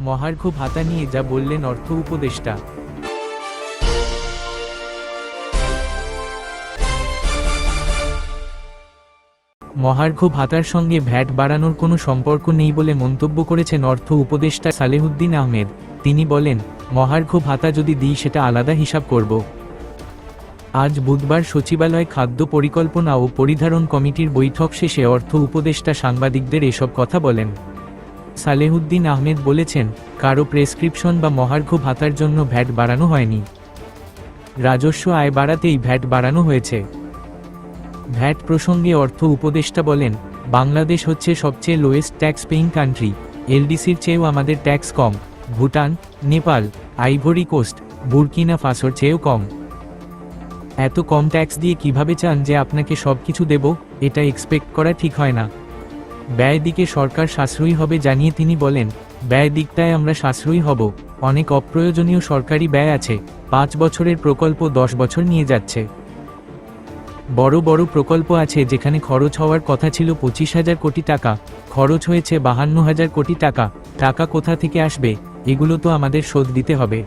মহার্ঘ ভাতা নিয়ে যা বললেন অর্থ উপদেষ্টা। মহার্ঘ ভাতার সঙ্গে ভ্যাট বাড়ানোর কোনো সম্পর্ক নেই বলে মন্তব্য করেছেন অর্থ উপদেষ্টা সালেহুদ্দিন আহমেদ। তিনি বলেন, মহার্ঘ ভাতা যদি দিই সেটা আলাদা হিসাব করব। আজ বুধবার সচিবালয় খাদ্য পরিকল্পনা ও পরিধারণ কমিটির বৈঠক শেষে অর্থ উপদেষ্টা সাংবাদিকদের এসব কথা বলেন। সালেহুদ্দিন আহমেদ বলেছেন, কারও প্রেসক্রিপশন বা মহার্ঘ ভাতার জন্য ভ্যাট বাড়ানো হয়নি। রাজস্ব আয় বাড়াতেই ভ্যাট বাড়ানো হয়েছে। ভ্যাট প্রসঙ্গে অর্থ উপদেষ্টা বলেন, বাংলাদেশ হচ্ছে সবচেয়ে লোয়েস্ট ট্যাক্স পেইং কান্ট্রি এলডিসির চেয়েও আমাদের ট্যাক্স কম, Bhutan, Nepal Ivory Coast Burkina ফাসোর চেয়েও কম। এত কম ট্যাক্স দিয়ে কীভাবে চান যে আপনাকে সব কিছু দেব, এটা এক্সপেক্ট করা ঠিক হয় না। ব্যয় দিকে সরকার সাশ্রয়ী হবে জানিয়ে তিনি বলেন, ব্যয় দিকটায় আমরা সাশ্রয়ী হব, অনেক অপ্রয়োজনীয় সরকারি ব্যয় আছে, পাঁচ বছরের প্রকল্প দশ বছর নিয়ে যাচ্ছে। বড় বড় প্রকল্প আছে যেখানে খরচ হওয়ার কথা ছিল পঁচিশ হাজার কোটি টাকা, খরচ হয়েছে বাহান্ন হাজার কোটি টাকা টাকা কোথা থেকে আসবে, এগুলো তো আমাদের শোধ দিতে হবে।